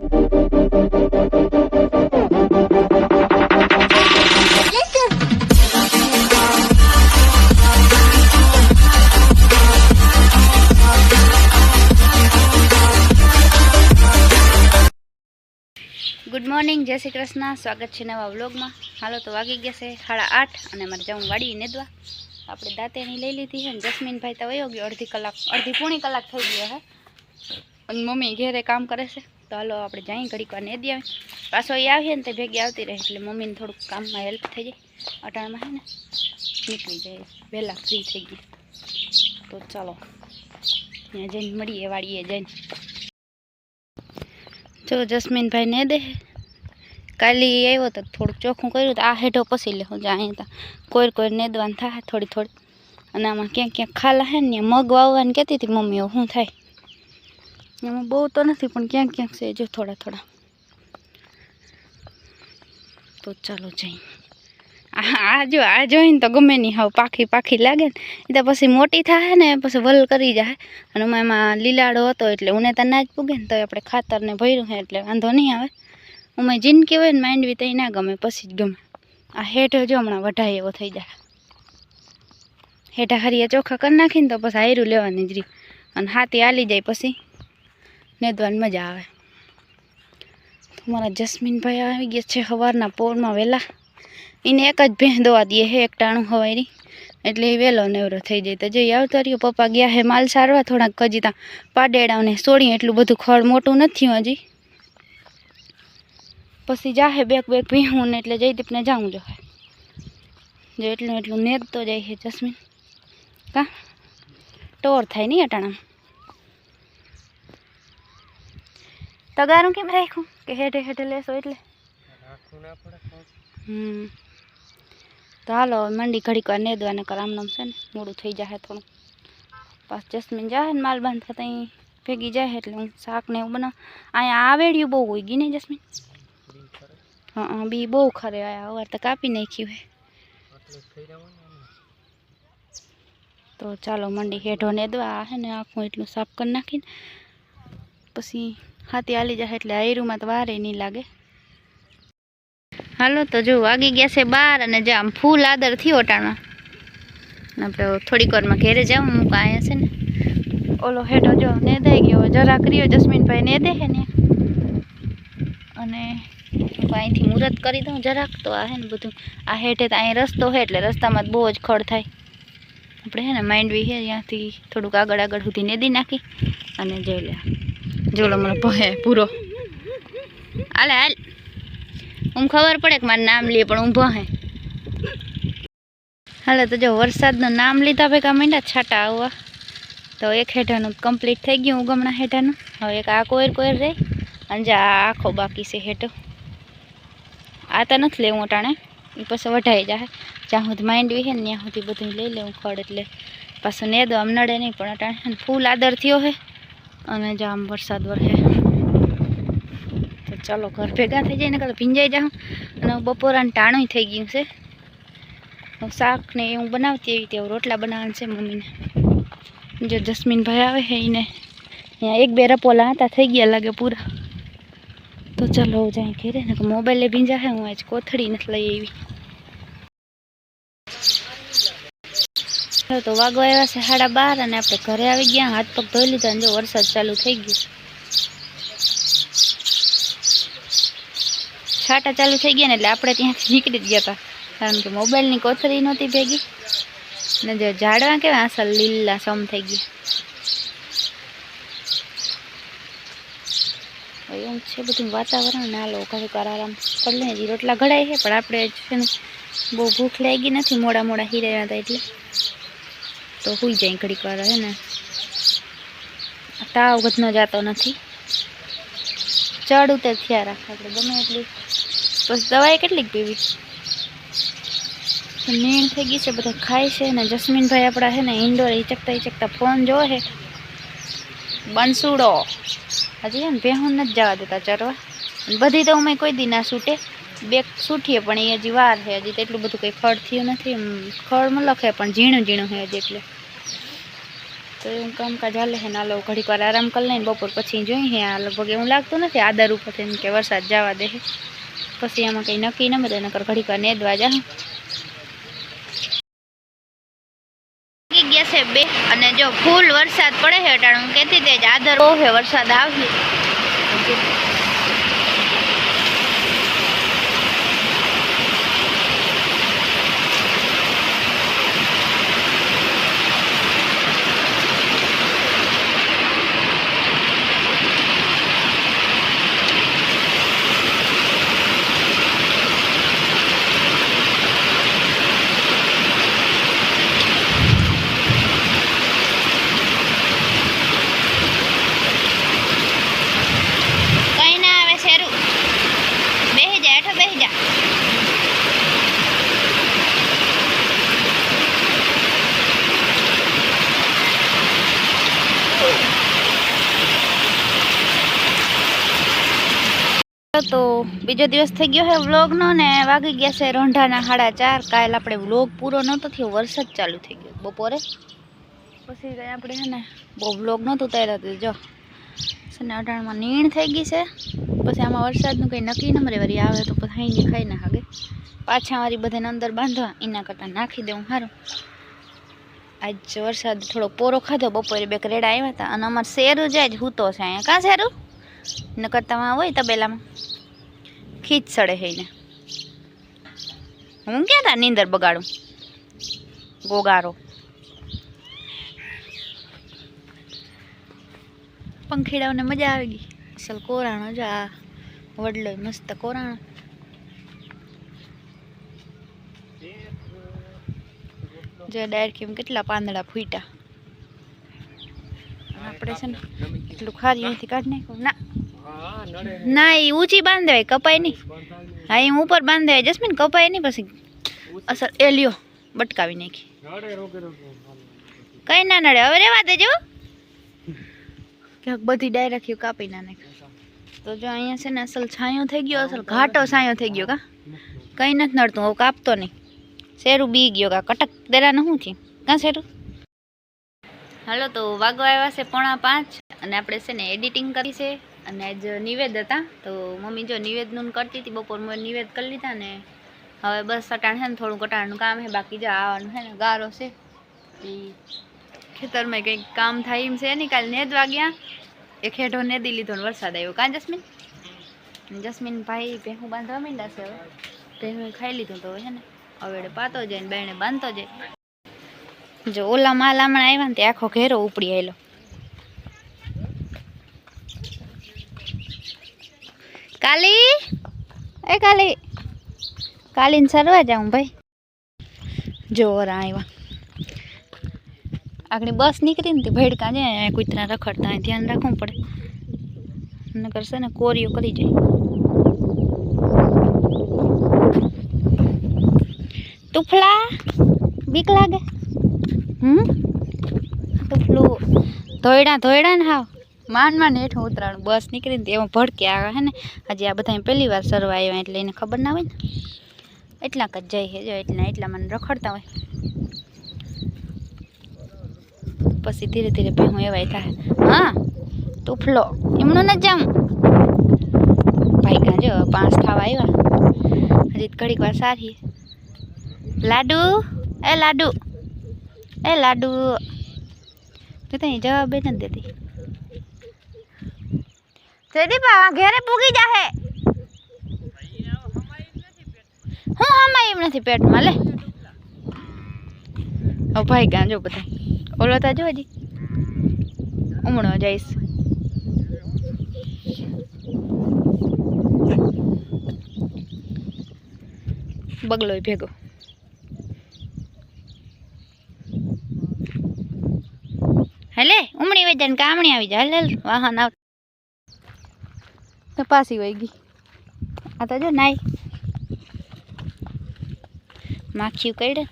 Good morning जेसी कृष्णा स्वागत छे નવા व्लॉग मा हेलो तो वागी गे छे 8:30 અને અમે જમવા વાડી ને દવા આપણે દાતે ની લઈ લીધી હે જ ス मीन भाई त वयो गयो 1/2 કલાક 1/2 પોણી કલાક થઈ ગયો હે અને મમ્મી ઘરે કામ કરે છે તો ચાલો આપણે જાઈ ઘડીકા ને દે પાછો એ આવે ને તે ભેગી આવતી રહે એટલે મમ્મી ને થોડું કામ માં હેલ્પ થઈ જાય આટાળ માં હે ને ઠીક ની જાય ભેલા ફ્રી થઈ ગઈ તો ચાલો ને જૈન મડી એ વાડીએ જાઈ જો જસ્મીન ભાઈ ને દે કાલી આવ્યો તો થોડું ચોખું કર્યું તો આ હેઠો પછી લેજો જ અયા તો કોર કોર ને દેવાન થા થોડી થોડી અને આમાં ક્યાં ક્યાં ખાલા હે ને મગ વાવવાનું કેતીતી મમ્મી એ શું થાય એમાં બહુ તો નથી પણ ક્યાંક ક્યાંક છે જો થોડા થોડા તો ચાલો જઈ આ જો આ જોઈને તો ગમે નહીં હાવ પાખી પાખી લાગે ને એ તો પછી મોટી થાય ને પછી વલ કરી જાય અને એમાં લીલાડો હતો એટલે ઉને તો ના જ પૂગે ને તો આપણે ખાતરને ભર્યું છે એટલે વાંધો નહીં આવે ઉમાં જિંદગી હોય ને માંડવી તો ના ગમે પછી જ ગમે આ હેઠ જો હમણાં વઢાય એવો થઈ જાય હેઠા હરિયા ચોખ્ખા કરી નાખીને તો પછી હાયરું લેવાની જ રી અને હાથી હાલી જાય પછી ને દ્વન માં જા હ મારા જસ્મીન ભાઈ આવી ગય છે સવારના પોર માં વેલા ઇને એક જ ભેં દોવા દિયે હે એક ટાણું હવાયરી એટલે વેલો નેવરો થઈ જાય તો જઈ આવત રિયો પપ્પા ગયા હે માલ સારવા થોડા કજીતા પાડેડા ને સોડી એટલું બધું ખર મોટું નથ્યું હજી પછી જાહે બેક બેક પી હું ને એટલે જઈ દેપને જાઉં જો જો એટલે એટલું નેક તો જાય છે જસ્મીન કા ટોર્ થાઈ નહી અટાણા लगारू कैमरा ऐखू के हेडे हेडे लेसो એટલે રાખું ના પડે હમ તાલો मंडी ઘડીકો નેદવા ને કર આમנם છે ને મોડું થઈ જશે થોડું પાચસ મંજાહેન માલ બંધ કા થઈ પેગી જાય હે એટલે શાક ને ઉ બના આયા આવેળીયું બહુ હોય ગિનેજસમાં હા ઓ બી બહુ ખરે આવર તો કાપી નાખી હોય તો ચાલો मंडी હેઢો નેદવા આ હે ને આખું એટલું સાફ કરી નાખીન પછી હાથી હાલી જાય એટલે આયરુમાં તો વારે નહીં લાગે હાલો તો જો વાગી ગયા છે બાર અને જે આમ ફૂલ આદર થયો ઓટાણમાં આપણે થોડીક વારમાં ઘેરે જાઉં હું અહીંયા છે ને ઓલો હેઠો જો ને દઈ ગયો જરા કર્યો જસ્મીનભાઈ ને દે ને અને અહીંથી મુહૂર્ત કરી દઉં જરાક તો આ હે ને બધું આ હેઠે તો અહીં રસ્તો હે એટલે રસ્તામાં બહુ જ ખડ થાય આપણે હે ને માંડવી છે ત્યાંથી થોડુંક આગળ આગળ સુધી નેદી નાખી અને જઈ લે જોડો મને ભય પૂરો હાલે હાલ હું ખબર પડે કે મારે નામ લે પણ હું ભહે હાલે તો જો વરસાદનું નામ લીધા ભેગા મીંડા છાટા આવવા તો એક હેઠાનું કમ્પ્લીટ થઈ ગયું ઉગમણા હેઠાનું હવે એક આ કોયર કોયર રહે અને જે આ આખો બાકી છે હેઠો આ તો નથી લેવું અટાણે એ પછી વઢાઈ જાય જ્યાં સુધી માંડવી છે ને ત્યાં સુધી બધું લઈ લેવું ખડ એટલે પાછું ને દો આમ નડે નહીં પણ અટાણે ફૂલ આદર થયો છે અને જામ વરસાદ વરસે તો ચાલો ઘર ભેગા થઈ જાય ને કાલે ભીંજાઈ જાઉં અને બપોરાને ટાણું થઈ ગયું છે શાક ને એ હું બનાવતી એવી રીતે રોટલા બનાવવાનું છે મમ્મીને જો ભાઈ આવે છે એને અહીંયા એક બે રપોલા હતા થઈ ગયા લાગે પૂરા તો ચાલો હું જાય ઘેરે ને લે ભીંજા છે હું આજ કોથળી નથી લઈ આવી તો વાગવા આવ્યા 6:30 અને આપણે ઘરે આવી ગયા હાથ પગ ધોઈ લીધા અને જો વરસાદ ચાલુ થઈ ગયો છાટા ચાલુ થઈ ગયા એટલે આપણે ત્યાં ઝીકડી ગયા કારણ કે મોબાઈલ ની કોથરી નોતી ભીગી અને જો ઝાડવા કે અસલ લીલ્લા સમ થઈ ગયા અયન છે બધું વાતાવરણ નાલો ઉઘારી પરારામ પડને જીરોટલા ઘડાય છે પણ આપણે છે ને બહુ ભૂખ લાગી નથી મોડા મોડા હિરાયાતા એટલે તો હોઈ જાય ઘડીક વાર હે ને તાવ ગતનો જતો નથી ચડ ઉતર થયા રાખે આપણે ગમે એટલી બસ દવાઈ કેટલીક પીવી નીણ થઈ ગઈ છે બધા ખાય છે ને જસ્મીનભાઈ આપણા હે ને ઇન્ડોર હિચકતા હિચકતા ફોન જોવે છે બંસુડો હજી ને ભેહું નથી જવા દેતા ચરવા બધી તો અમે કોઈ દી ના છૂટે બે સૂઠી પણ એજી વાર છે હજી એટલું બધું કઈ ખડthio નથી ખડમ લખે પણ જીણો જીણો છે હજી એટલે તો એમ કામ કાજા લે હેના લો ઘડી પર આરામ કર લે ને બપોર પછી જોઈ હે આ લોકો કે હું લાગતું નથી આદર ઉપર થી કે વરસાદ જવા દે પછી આમાં કઈ નકી નમે તો ને ઘડી પર ને દવા જા કે જેસે બે અને જો ફૂલ વરસાદ પડે છે અટાણું કેતી દેજ આદર હોય છે વરસાદ આવી તો બીજો દિવસ થઈ ગયો હે વ્લોગ નો ને વાગી ગયા છે રોંઢાના 4:30 કાયલ આપણે વ્લોગ પૂરો નતો થિયો વર્ષા ચાલુ થઈ ગયો બપોરે પછી ગયા આપણે ને બો વ્લોગ નતો તૈયાર થાતો જો સને 8:00 માં નીંદ થઈ ગઈ છે પછી આમાં વરસાદ નું કંઈ નકી નમરે વરી આવે તો પછી એની ખાઈ નાખગે પાછા આરી બધા ને અંદર બાંધવા ઈના કરતા નાખી દેઉ હારું આજ જો વરસાદ થોડો પોરો ખાધો બપોરે બેક રેડા આવ્યા તા અને અમાર શેરું જાય જ ખૂતો છે અયા કા શેરું નકર તમા હોય તબેલા માં ખીચ સડે હઈને હું ક્યાં તા નીંદર બગાડું ગોગારો પંખીડાઓને મજા આવી ગઈ અસલ કોરાણો જ આ વડલો મસ્ત કોરાણો જો ડાયર કેટલા પાંદડા ફૂટ્યા આપણે છે ને એટલું ખાલી અહીંથી કાઢી નાખ્યું ના ના એ ઊંચી બાંધવાય કપાય નહીં હા એ ઉપર બાંધવાય જસ્મીન કપાય નહીં પછી અસર એ લ્યો બટકાવી નાખી કઈ ના નડે હવે રેવા દેજો ક્યાંક બધી ડાય રાખ્યું કાપી ના નાખી તો જો અહીંયા છે ને અસલ છાંયો થઈ ગયો અસલ ઘાટો છાંયો થઈ ગયો કા કંઈ નથી નડતું હવે કાપતો નહીં શેરું બી ગયો કા કટક દેરા ન હું થયું ક્યાં શેરું હાલો તો વાગવા આવ્યા છે પોણા પાંચ અને આપણે છે ને એડિટિંગ કરી છે અને આજ નિવેદ હતા તો મમ્મી જો નિવેદ નું કરતી હતી બપોર મેં નિવેદ કરી લીધા ને હવે બસ અટાણ છે ને થોડું કટાણનું કામ છે બાકી જો આવવાનું છે ને ગારો છે એ ખેતરમાં કંઈક કામ થાય એમ છે નહીં કાલે ને નેદ વાગ્યા એ ખેડો નેદી લીધો ને વરસાદ આવ્યો કાં જસ્મીન જસ્મીન ભાઈ ભેહું બાંધવા માંડ્યા છે હવે ભેહું ખાઈ લીધું તો છે ને હવે પાતો જાય ને બેને બાંધતો જાય જો ઓલા માલ હમણાં આવ્યા ને તે આખો ઘેરો ઉપડી આવેલો काली ए काली कालीन सरवा जाऊ भाई जोर आया अगली बस निकली थी भेड़का जाए कूतरा रखड़ता है ध्यान रखू पड़े नगर से ना कोरियो करी तुफला बीक लगे हम्म तुफलू धोयड़ा धोयड़ा ना हाँ। માંડ માંડ હેઠું ઉતરાણું બસ નીકળીને તો એમાં ભડકે આવે હે ને હજી આ બધા પહેલી વાર સરવા આવ્યા એટલે એને ખબર ના હોય ને એટલા જ જઈ છે જો એટલા એટલા મને રખડતા હોય પછી ધીરે ધીરે ભેહું એવાય થાય હા તૂફલો એમનું ન જામ ભાઈ કાં જો પાંચ થવા આવ્યા હજી ઘડીક વાર સારી લાડુ એ લાડુ એ લાડુ તો ત્યાં જવાબ બે નથી દેતી જયદીપ ઘેરે પૂગી જાહે હું હમાય એમ નથી પેટમાં લે હવે ભાઈ ગાંજો બધા ઓલો તા જો હજી ઉમણો જઈશ બગલો ભેગો હલે ઉમણી વજન કામણી આવી જાય હલે વાહન આવ तो पास ही होगी आता जो नाई माखी कड़े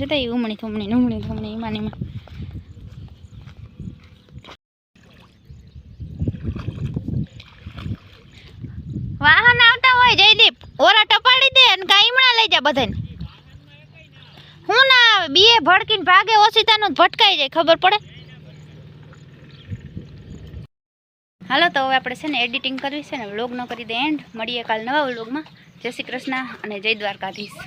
जता ही उमड़ी थोमनी उमड़ी थोमनी वाहन आता हो जयदीप ओला टपाड़ी दे का इमणा लै जा बधाई हूं ना बीए भड़की भागे ओसी तुम भटकाई जाए खबर पड़े હાલો તો હવે આપણે છે ને એડિટિંગ કરવી છે ને વ્લોગનો કરી દે એન્ડ મળીએ કાલ નવા વ્લોગમાં જય શ્રી કૃષ્ણ અને જય દ્વારકાધીશ